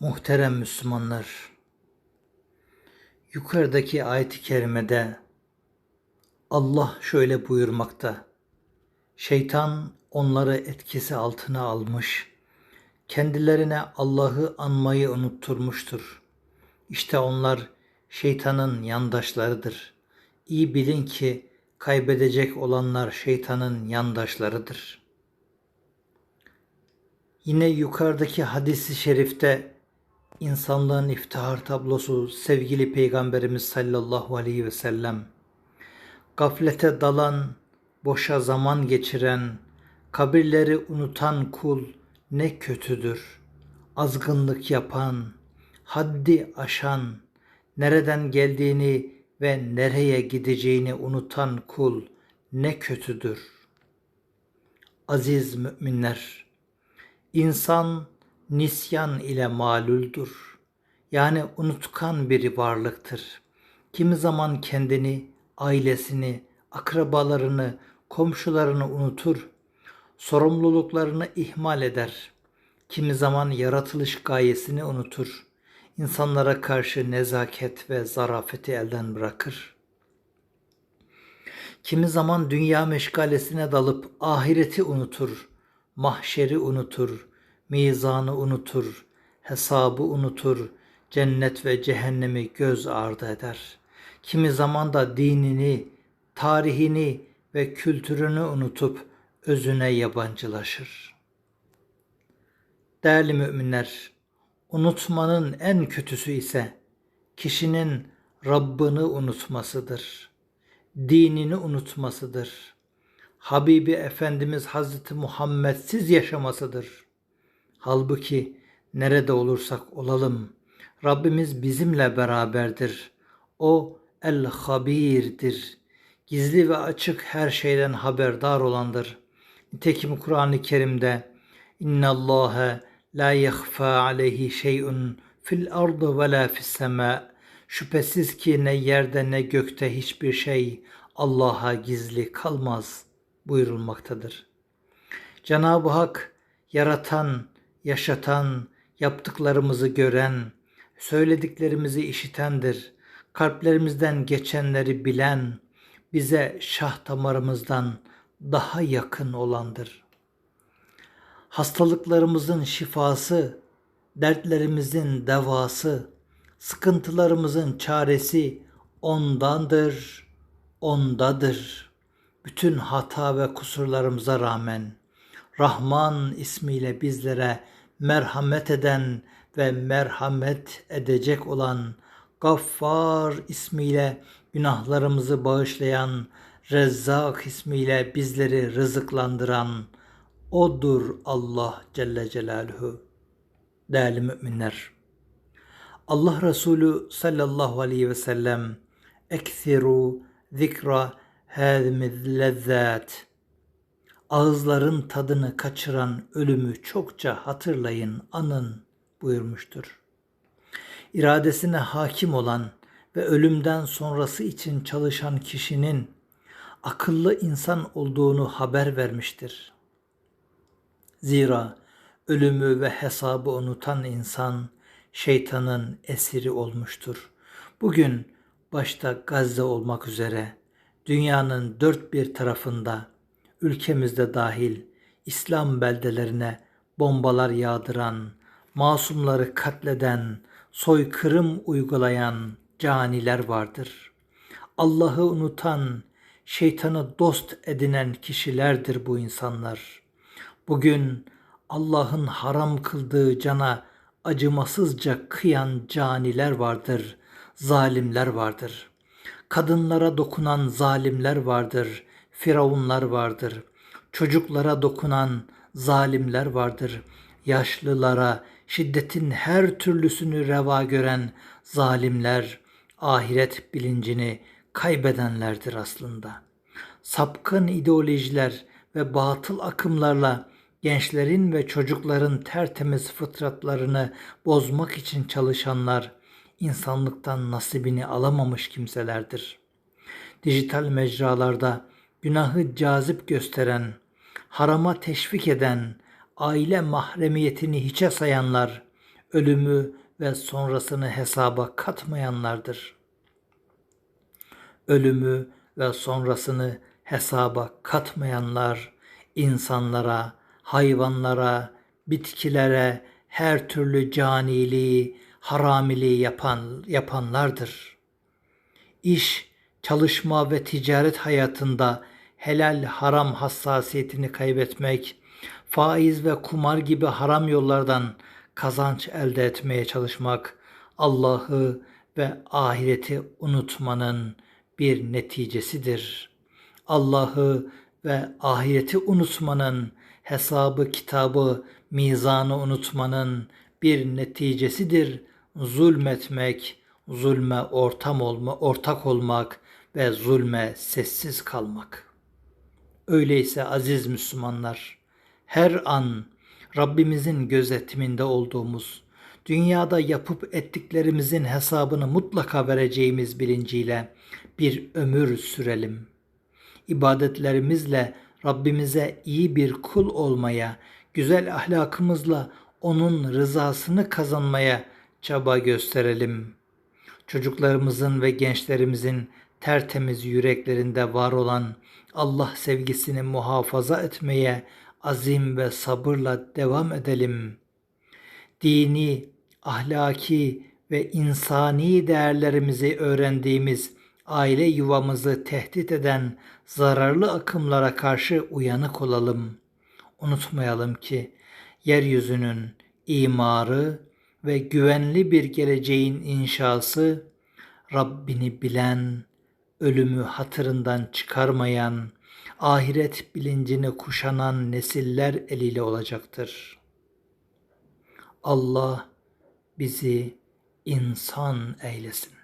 Muhterem Müslümanlar, yukarıdaki ayet-i kerimede Allah şöyle buyurmakta. Şeytan onları etkisi altına almış, kendilerine Allah'ı anmayı unutturmuştur. İşte onlar şeytanın yandaşlarıdır. İyi bilin ki kaybedecek olanlar şeytanın yandaşlarıdır. Yine yukarıdaki hadisi şerifte insanlığın iftihar tablosu sevgili Peygamberimiz sallallahu aleyhi ve sellem gaflete dalan, boşa zaman geçiren, kabirleri unutan kul ne kötüdür. Azgınlık yapan, haddi aşan, nereden geldiğini ve nereye gideceğini unutan kul ne kötüdür. Aziz müminler, insan nisyan ile malüldür. Yani unutkan bir varlıktır. Kimi zaman kendini, ailesini, akrabalarını, komşularını unutur, sorumluluklarını ihmal eder. Kimi zaman yaratılış gayesini unutur. İnsanlara karşı nezaket ve zarafeti elden bırakır. Kimi zaman dünya meşgalesine dalıp ahireti unutur, mahşeri unutur, mizanı unutur, hesabı unutur, cennet ve cehennemi göz ardı eder. Kimi zaman da dinini, tarihini ve kültürünü unutup özüne yabancılaşır. Değerli müminler, unutmanın en kötüsü ise kişinin Rabbini unutmasıdır. Dinini unutmasıdır. Habibi Efendimiz Hazreti Muhammedsiz yaşamasıdır. Halbuki nerede olursak olalım Rabbimiz bizimle beraberdir. O el-habirdir. Gizli ve açık her şeyden haberdar olandır. Nitekim Kur'an-ı Kerim'de İnna Allahe la yahfa aleyhi şey'un fil ardı ve la fis sema. Şüphesiz ki ne yerde ne gökte hiçbir şey Allah'a gizli kalmaz buyurulmaktadır. Cenab-ı Hak yaratan, yaşatan, yaptıklarımızı gören, söylediklerimizi işitendir. Kalplerimizden geçenleri bilen, bize şah damarımızdan daha yakın olandır. Hastalıklarımızın şifası, dertlerimizin devası, sıkıntılarımızın çaresi ondandır, ondadır. Bütün hata ve kusurlarımıza rağmen Rahman ismiyle bizlere merhamet eden ve merhamet edecek olan Gaffar ismiyle günahlarımızı bağışlayan Rezzak ismiyle bizleri rızıklandıran O'dur Allah Celle Celaluhu. Değerli müminler, Allah Resulü sallallahu aleyhi ve sellem eksiru zikra hâzimiz lezzat ağızların tadını kaçıran ölümü çokça hatırlayın, anın buyurmuştur. İradesine hakim olan ve ölümden sonrası için çalışan kişinin akıllı insan olduğunu haber vermiştir. Zira ölümü ve hesabı unutan insan şeytanın esiri olmuştur. Bugün başta Gazze olmak üzere dünyanın dört bir tarafında ülkemizde dahil İslam beldelerine bombalar yağdıran, masumları katleden, soykırım uygulayan caniler vardır. Allah'ı unutan, şeytanı dost edinen kişilerdir bu insanlar. Bugün Allah'ın haram kıldığı cana acımasızca kıyan caniler vardır, zalimler vardır. Kadınlara dokunan zalimler vardır, firavunlar vardır. Çocuklara dokunan zalimler vardır. Yaşlılara şiddetin her türlüsünü reva gören zalimler ahiret bilincini kaybedenlerdir aslında. Sapkın ideolojiler ve batıl akımlarla gençlerin ve çocukların tertemiz fıtratlarını bozmak için çalışanlar insanlıktan nasibini alamamış kimselerdir. Dijital mecralarda günahı cazip gösteren, harama teşvik eden, aile mahremiyetini hiçe sayanlar, ölümü ve sonrasını hesaba katmayanlardır. Ölümü ve sonrasını hesaba katmayanlar insanlara, hayvanlara, bitkilere her türlü caniliği, haramiliği yapan yapanlardır. İş, çalışma ve ticaret hayatında helal haram hassasiyetini kaybetmek, faiz ve kumar gibi haram yollardan kazanç elde etmeye çalışmak, Allah'ı ve ahireti unutmanın bir neticesidir. Allah'ı ve ahireti unutmanın, hesabı, kitabı, mizanı unutmanın bir neticesidir. Zulmetmek, zulme ortam olma, ortak olmak ve zulme sessiz kalmak. Öyleyse aziz Müslümanlar, her an Rabbimizin gözetiminde olduğumuz, dünyada yapıp ettiklerimizin hesabını mutlaka vereceğimiz bilinciyle bir ömür sürelim. İbadetlerimizle Rabbimize iyi bir kul olmaya, güzel ahlakımızla onun rızasını kazanmaya çaba gösterelim. Çocuklarımızın ve gençlerimizin tertemiz yüreklerinde var olan Allah sevgisini muhafaza etmeye azim ve sabırla devam edelim. Dini, ahlaki ve insani değerlerimizi öğrendiğimiz aile yuvamızı tehdit eden zararlı akımlara karşı uyanık olalım. Unutmayalım ki yeryüzünün imarı ve güvenli bir geleceğin inşası Rabbini bilen, ölümü hatırından çıkarmayan, ahiret bilincini kuşanan nesiller eliyle olacaktır. Allah bizi insan eylesin.